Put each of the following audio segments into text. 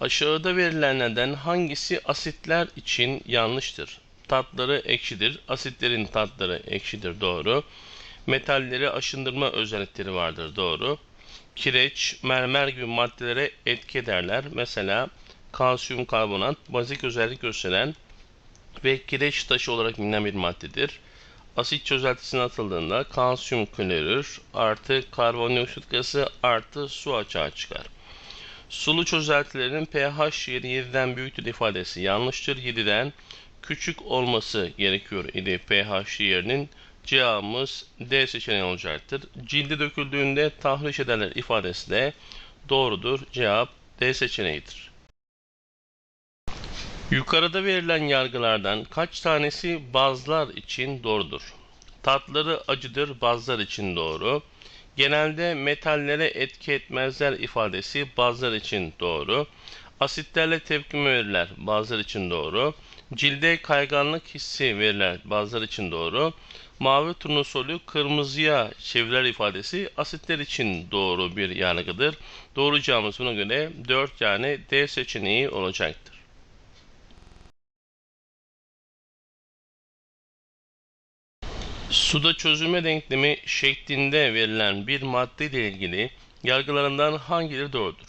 Aşağıda verilenlerden hangisi asitler için yanlıştır? Tatları ekşidir. Asitlerin tatları ekşidir. Doğru. Metalleri aşındırma özellikleri vardır. Doğru. Kireç, mermer gibi maddelere etki ederler. Mesela kalsiyum karbonat bazik özellik gösteren ve kireç taşı olarak bilinen bir maddedir. Asit çözeltisine atıldığında kalsiyum klorür artı karbondioksit gazı artı su açığa çıkar. Sulu çözeltilerin pH yeri 7'den büyüktür ifadesi yanlıştır. 7'den küçük olması gerekiyor idi pH yerinin. Cevabımız D seçeneği olacaktır. Cilde döküldüğünde tahriş ederler ifadesi de doğrudur. Cevap D seçeneğidir. Yukarıda verilen yargılardan kaç tanesi bazlar için doğrudur? Tatları acıdır, bazlar için doğru. Genelde metallere etki etmezler ifadesi bazılar için doğru. Asitlerle tepkime verirler bazılar için doğru. Cilde kayganlık hissi verirler bazılar için doğru. Mavi turnusolü kırmızıya çevirer ifadesi asitler için doğru bir yargıdır. Doğru cevabımız buna göre 4 yani D seçeneği olacaktır. Suda çözülme denklemi şeklinde verilen bir madde ile ilgili yargılarından hangileri doğrudur?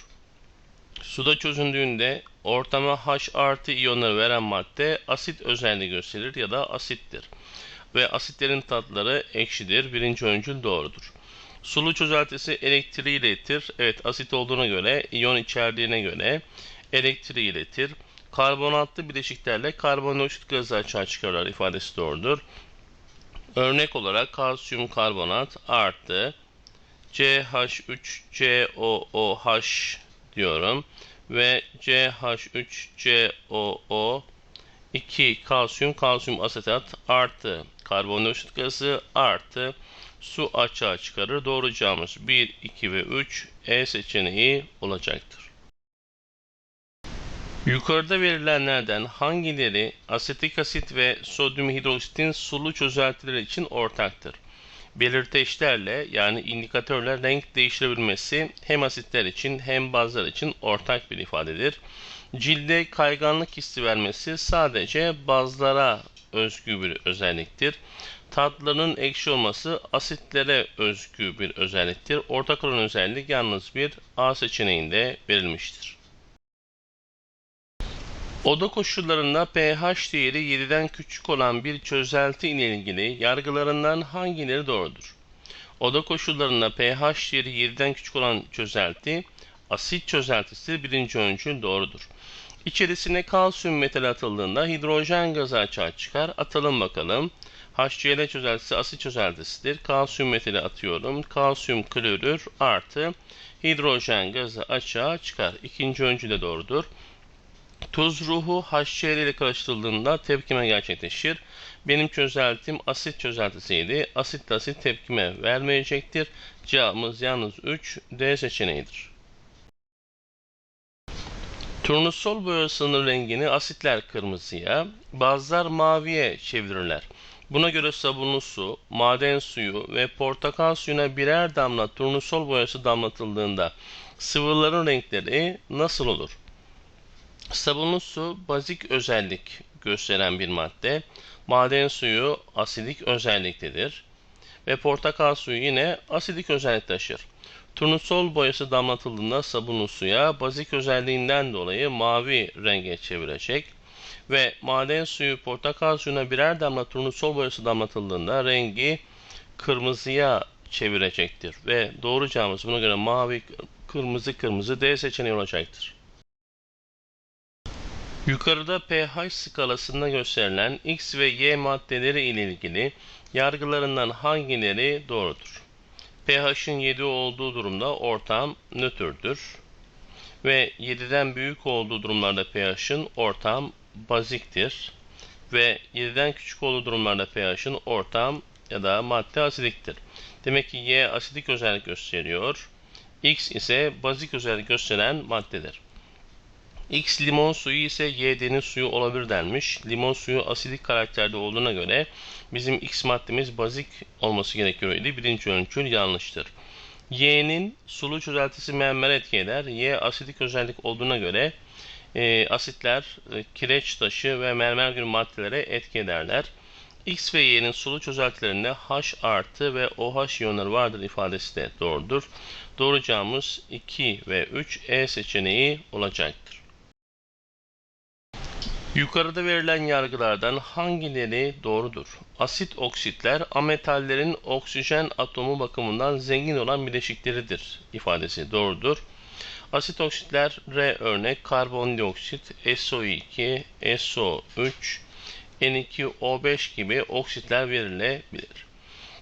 Suda çözündüğünde ortama H artı iyonları veren madde asit özelliği gösterir ya da asittir. Ve asitlerin tatları ekşidir. Birinci öncül doğrudur. Sulu çözeltisi elektriği iletir. Evet asit olduğuna göre, iyon içerdiğine göre elektriği iletir. Karbonatlı bileşiklerle karbondioksit gazı açığa çıkarlar ifadesi doğrudur. Örnek olarak kalsiyum karbonat artı CH3COOH diyorum ve CH3COO 2 kalsiyum kalsiyum asetat artı karbondioksit gazı artı su açığa çıkarır. Doğru cevabımız 1, 2 ve 3 E seçeneği olacaktır. Yukarıda verilenlerden hangileri asetik asit ve sodyum hidroksitin sulu çözeltileri için ortaktır? Belirteçlerle yani indikatörle renk değiştirebilmesi hem asitler için hem bazılar için ortak bir ifadedir. Cilde kayganlık hissi vermesi sadece bazlara özgü bir özelliktir. Tatlarının ekşi olması asitlere özgü bir özelliktir. Ortak olan özellik yalnız bir A seçeneğinde verilmiştir. Oda koşullarında pH değeri 7'den küçük olan bir çözelti ile ilgili yargılarından hangileri doğrudur? Oda koşullarında pH değeri 7'den küçük olan çözelti asit çözeltisi birinci öncül doğrudur. İçerisine kalsiyum metal atıldığında hidrojen gazı açığa çıkar. Atalım bakalım. HCl çözeltisi asit çözeltisidir. Kalsiyum metali atıyorum. Kalsiyum klorür artı hidrojen gazı açığa çıkar. İkinci öncül de doğrudur. Tuz ruhu HCl ile karıştırıldığında tepkime gerçekleşir. Benim çözeltim asit çözeltisiydi. Asit asit tepkime vermeyecektir. Cevabımız yalnız 3 D seçeneğidir. Turnusol boyasının rengini asitler kırmızıya, bazılar maviye çevirirler. Buna göre sabunlu su, maden suyu ve portakal suyuna birer damla turnusol boyası damlatıldığında sıvıların renkleri nasıl olur? Sabunlu su bazik özellik gösteren bir madde. Maden suyu asidik özelliktedir. Ve portakal suyu yine asidik özellik taşır. Turnusol boyası damlatıldığında sabunlu suya bazik özelliğinden dolayı mavi renge çevirecek. Ve maden suyu portakal suyuna birer damla turnusol boyası damlatıldığında rengi kırmızıya çevirecektir. Ve doğru cevabımız buna göre mavi, kırmızı, kırmızı D seçeneği olacaktır. Yukarıda pH skalasında gösterilen X ve Y maddeleri ile ilgili yargılarından hangileri doğrudur? pH'in 7 olduğu durumda ortam nötrdür ve 7'den büyük olduğu durumlarda pH'in ortam baziktir ve 7'den küçük olduğu durumlarda pH'in ortam ya da madde asidiktir. Demek ki Y asidik özellik gösteriyor. X ise bazik özellik gösteren maddedir. X limon suyu ise Y deniz suyu olabilir denmiş. Limon suyu asidik karakterde olduğuna göre bizim X maddemiz bazik olması gerekiyor idi. Birinci ölçül yanlıştır. Y'nin sulu çözeltisi mermer etki eder. Y asidik özellik olduğuna göre e, asitler, e, kireç taşı ve mermer gibi maddelere etki ederler. X ve Y'nin sulu çözeltilerinde H artı ve OH iyonları vardır ifadesi de doğrudur. Doğru cevabımız 2 ve 3 E seçeneği olacaktır. Yukarıda verilen yargılardan hangileri doğrudur? Asit oksitler ametallerin oksijen atomu bakımından zengin olan bileşikleridir ifadesi doğrudur. Asit oksitler R örnek karbondioksit, SO2, SO3, N2O5 gibi oksitler verilebilir.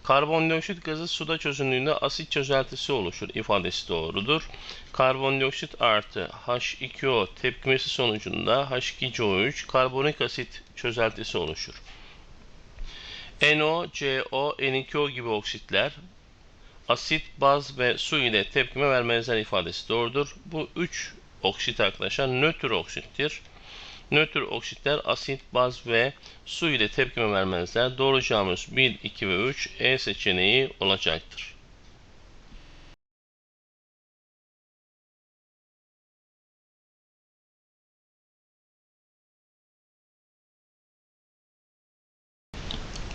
Karbondioksit gazı suda çözündüğünde asit çözeltisi oluşur ifadesi doğrudur. Karbondioksit artı H2O tepkimesi sonucunda H2CO3 karbonik asit çözeltisi oluşur. NO, CO, N2O gibi oksitler asit, baz ve su ile tepkime vermezler ifadesi doğrudur. Bu üç oksit arkadaşlar nötr oksittir. Nötr oksitler asit, baz ve su ile tepkime vermezler. Doğru cevabımız 1, 2 ve 3 E seçeneği olacaktır.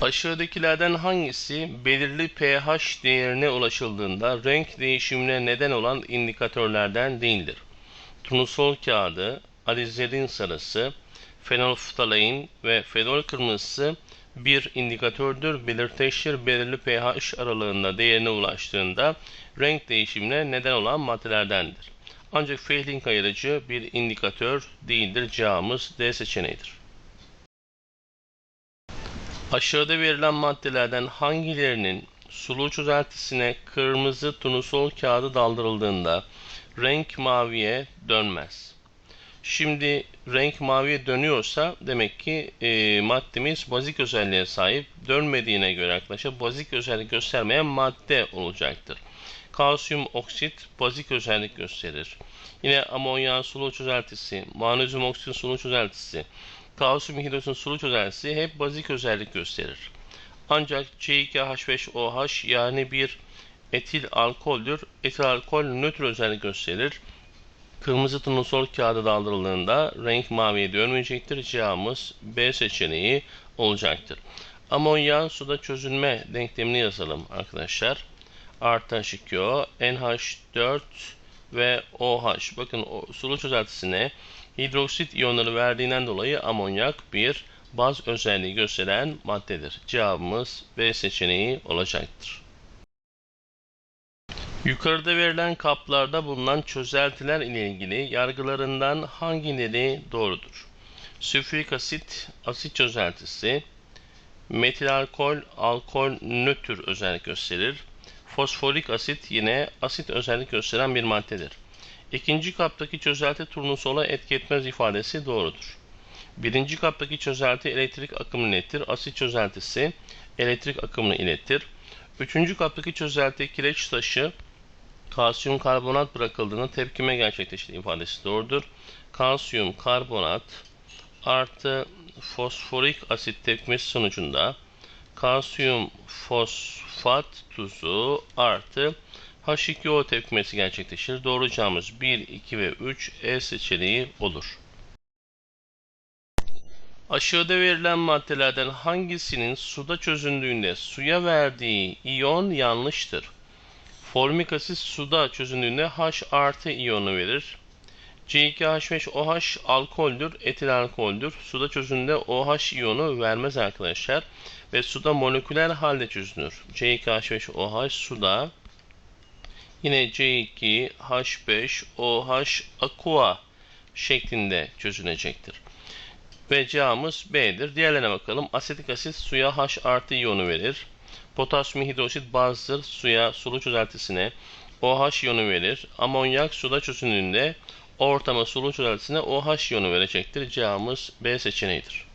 Aşağıdakilerden hangisi belirli pH değerine ulaşıldığında renk değişimine neden olan indikatörlerden değildir? Turnusol kağıdı, alizerin sarısı, fenolftalein ve fenol kırmızısı bir indikatördür, belirteçtir. Belirli pH aralığında değerine ulaştığında renk değişimine neden olan maddelerdendir. Ancak Fehling ayırıcı bir indikatör değildir. Cevabımız D seçeneğidir. Aşağıda verilen maddelerden hangilerinin sulu çözeltisine kırmızı turnusol kağıdı daldırıldığında renk maviye dönmez? Şimdi renk maviye dönüyorsa demek ki e, maddemiz bazik özelliğe sahip. Dönmediğine göre arkadaşlar bazik özellik göstermeyen madde olacaktır. Kalsiyum oksit bazik özellik gösterir. Yine amonyan sulu çözeltisi, magnezyum oksit sulu çözeltisi, kalsiyum hidrojen sulu çözeltisi hep bazik özellik gösterir. Ancak C2H5OH yani bir etil alkoldür. Etil alkol nötr özellik gösterir. Kırmızı turnusol kağıdı daldırıldığında renk maviye dönmeyecektir. Cevabımız B seçeneği olacaktır. Amonyan suda çözülme denklemini yazalım arkadaşlar. Artı H2O, NH4 ve OH. Bakın o sulu çözeltisine hidroksit iyonları verdiğinden dolayı amonyak bir baz özelliği gösteren maddedir. Cevabımız B seçeneği olacaktır. Yukarıda verilen kaplarda bulunan çözeltiler ile ilgili yargılarından hangileri doğrudur? Sülfürik asit, asit çözeltisi, metil alkol, alkol nötr özellik gösterir. Fosforik asit yine asit özellik gösteren bir maddedir. İkinci kaptaki çözelti turnusola etki etmez ifadesi doğrudur. Birinci kaptaki çözelti elektrik akımını iletir. Asit çözeltisi elektrik akımını iletir. Üçüncü kaptaki çözelti kireç taşı kalsiyum karbonat bırakıldığında tepkime gerçekleşir ifadesi doğrudur. Kalsiyum karbonat artı fosforik asit tepkimesi sonucunda kalsiyum fosfat tuzu artı H2O tepkimesi gerçekleşir. Doğru cevabımız 1, 2 ve 3 E seçeneği olur. Aşağıda verilen maddelerden hangisinin suda çözündüğünde suya verdiği iyon yanlıştır? Formik asit suda çözündüğünde H artı iyonu verir. C2H5OH alkoldür, etil alkoldür. Suda çözündüğünde OH iyonu vermez arkadaşlar. Ve suda moleküler halde çözünür. C2H5OH suda yine C2H5OH aqua şeklinde çözünecektir. Ve cevabımız B'dir. Diğerlerine bakalım. Asetik asit suya H artı iyonu verir. Potasyum hidroksit bazıdır suya sulu çözeltisine OH iyonu verir. Amonyak suda çözündüğünde ortama sulu çözeltisine OH iyonu verecektir. Cevabımız B seçeneğidir.